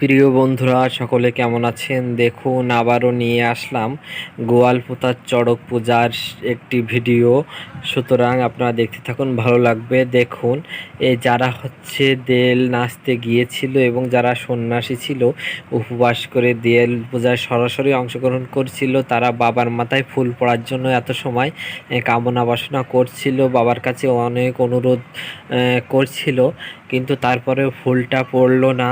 প্রিয় বন্ধুরা, সকলে কেমন আছেন? দেখুন, আবারও নিয়ে আসলাম গোয়ালপোতার চড়ক পূজার একটি ভিডিও। সুতরাং আপনারা দেখতে থাকুন, ভালো লাগবে। দেখুন, এ যারা হচ্ছে দেল নাচতে গিয়েছিল এবং যারা সন্ন্যাসী ছিল, উপবাস করে দেল পূজায় সরাসরি অংশগ্রহণ করছিল, তারা বাবার মাথায় ফুল পড়ার জন্য এত সময় কামনা বাসনা করছিল, বাবার কাছে অনেক অনুরোধ করছিল, কিন্তু তারপরে ফুলটা পড়ল না।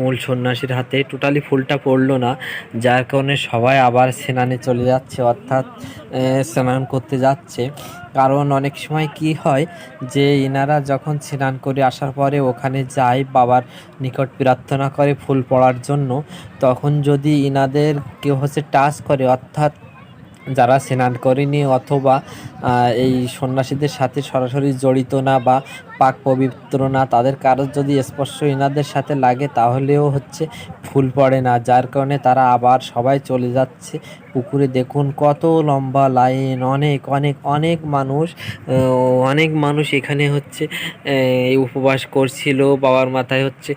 মূল সন্ন্যাসীর হাতে টোটালি ফুলটা পড়ল না, যার কারণে সবাই আবার স্নানে চলে যাচ্ছে, অর্থাৎ স্নান করতে যাচ্ছে। কারণ অনেক সময় কি হয় যে, ইনারা যখন স্নান করে আসার পরে ওখানে যায় বাবার নিকট প্রার্থনা করে ফুল পড়ার জন্য, তখন যদি ইনাদের কেউ হচ্ছে টাচ করে, অর্থাৎ যারা স্নান করেনি অথবা এই সন্ন্যাসীদের সাথে সরাসরি জড়িত না বা পাক পবিত্র না, তাদের কারোর যদি স্পর্শ ইনাদের সাথে লাগে, তাহলেও হচ্ছে ফুল পড়ে না। যার কারণে তারা আবার সবাই চলে যাচ্ছে পুকুরে। দেখুন কত লম্বা লাইন, অনেক অনেক অনেক মানুষ অনেক মানুষ এখানে হচ্ছে উপবাস করছিল। বাবার মাথায় হচ্ছে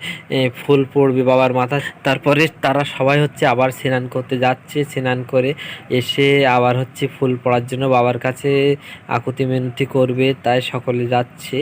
ফুল পড়বে বাবার মাথায় তারপরে তারা সবাই হচ্ছে আবার স্নান করতে যাচ্ছে। স্নান করে এসে আবার হচ্ছে ফুল পড়ার জন্য বাবার কাছে আকুতি মিনতি করবে, তাই সকলে যাচ্ছে।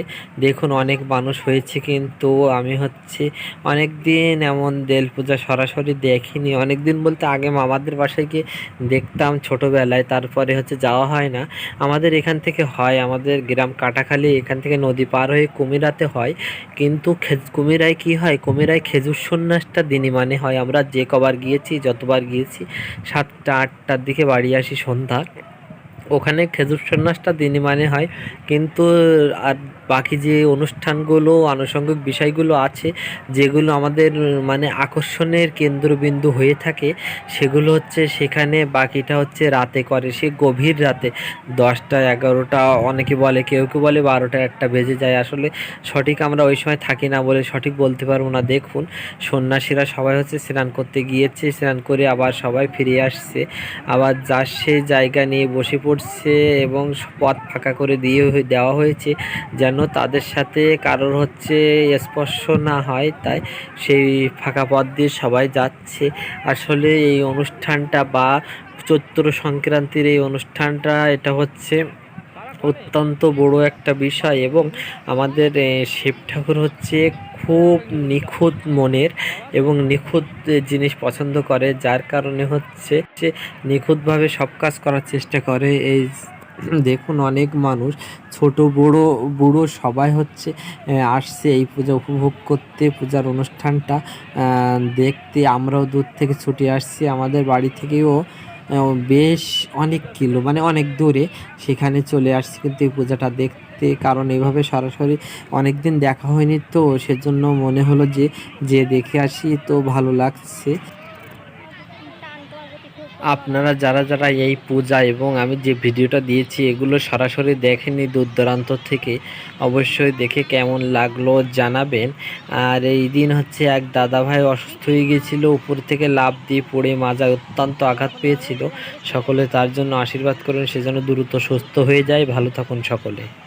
দেখুন অনেক মানুষ হয়েছে কিন্তু আমি হচ্ছে অনেক দিন এমন দেল পূজা সরাসরি দেখিনি। অনেক দিন বলতে আগে মামাদের বাসায় গিয়ে দেখতাম ছোটোবেলায়, তারপরে হচ্ছে যাওয়া হয় না। আমাদের এখান থেকে হয়, আমাদের গ্রাম কাটাখালী, এখান থেকে নদী পার হয়ে কুমিরাতে হয়। কিন্তু কুমিরায় কি হয়? কুমিরায় খেজুর সন্ন্যাসটা দিনই মানে হয়। আমরা যে কবার গিয়েছি, যতবার গিয়েছি, সাতটা, আটটার দিকে বাড়ি আসি সন্ধ্যা ওখানে খেজুর সন্ন্যাসটা দিনই মানে হয়। কিন্তু, আর বাকি যে অনুষ্ঠানগুলো, আনুষঙ্গিক বিষয়গুলো আছে, যেগুলো আমাদের মানে আকর্ষণের কেন্দ্রবিন্দু হয়ে থাকে, সেগুলো হচ্ছে সেখানে, বাকিটা হচ্ছে রাতে করে। সে গভীর রাতে, দশটা, এগারোটা, অনেকে বলে, কেউ কেউ বলে বারোটা, একটা বেজে যায়। আসলে সঠিক আমরা ওই সময় থাকি না বলে সঠিক বলতে পারব না। দেখুন, সন্ন্যাসীরা সবাই হচ্ছে স্নান করতে গিয়েছে, স্নান করে আবার সবাই ফিরে আসছে। আবার যার সে জায়গা নিয়ে বসে পড়ছে এবং পথ ফাঁকা করে দিয়ে দেওয়া হয়েছে যেন তাদের সাথে কারোর হচ্ছে স্পর্শ না হয়। তাই সেই ফাঁকা পথ দিয়ে সবাই যাচ্ছে। আসলে এই অনুষ্ঠানটা বা চৈত্র সংক্রান্তির এই অনুষ্ঠানটা, এটা হচ্ছে অত্যন্ত বড় একটা বিষয় এবং আমাদের শিব ঠাকুর হচ্ছে খুব নিখুঁত মনের এবং নিখুঁত জিনিস পছন্দ করে, যার কারণে হচ্ছে যে নিখুঁতভাবে সব কাজ করার চেষ্টা করে। এই দেখুন অনেক মানুষ, ছোট, বড়, বুড়ো সবাই হচ্ছে আসছে এই পূজা উপভোগ করতে, পূজার অনুষ্ঠানটা দেখতে। আমরাও দূর থেকে ছুটে আসছি, আমাদের বাড়ি থেকেও বেশ অনেক কিলো মানে অনেক দূরে সেখানে চলে আসছি। কিন্তু এই পূজাটা দেখতে কারণ এভাবে সরাসরি অনেক দিন দেখা হয়নি তো, সেজন্য মনে হলো যে যে দেখে আসি তো ভালো লাগছে। আপনারা যারা যারা এই পূজা এবং আমি যে ভিডিওটা দিয়েছি, এগুলো সরাসরি দেখেনি দূর দূরান্ত থেকে, অবশ্যই দেখে কেমন লাগল জানাবেন। আর এই দিন হচ্ছে এক দাদা ভাই অসুস্থ হয়ে গিয়েছিল, উপর থেকে লাফ দিয়ে পড়ে মাজায় অত্যন্ত আঘাত পেয়েছিল। সকলে তার জন্য আশীর্বাদ করুন সেজন্য দ্রুত সুস্থ হয়ে যায়। ভালো থাকুন সকলে।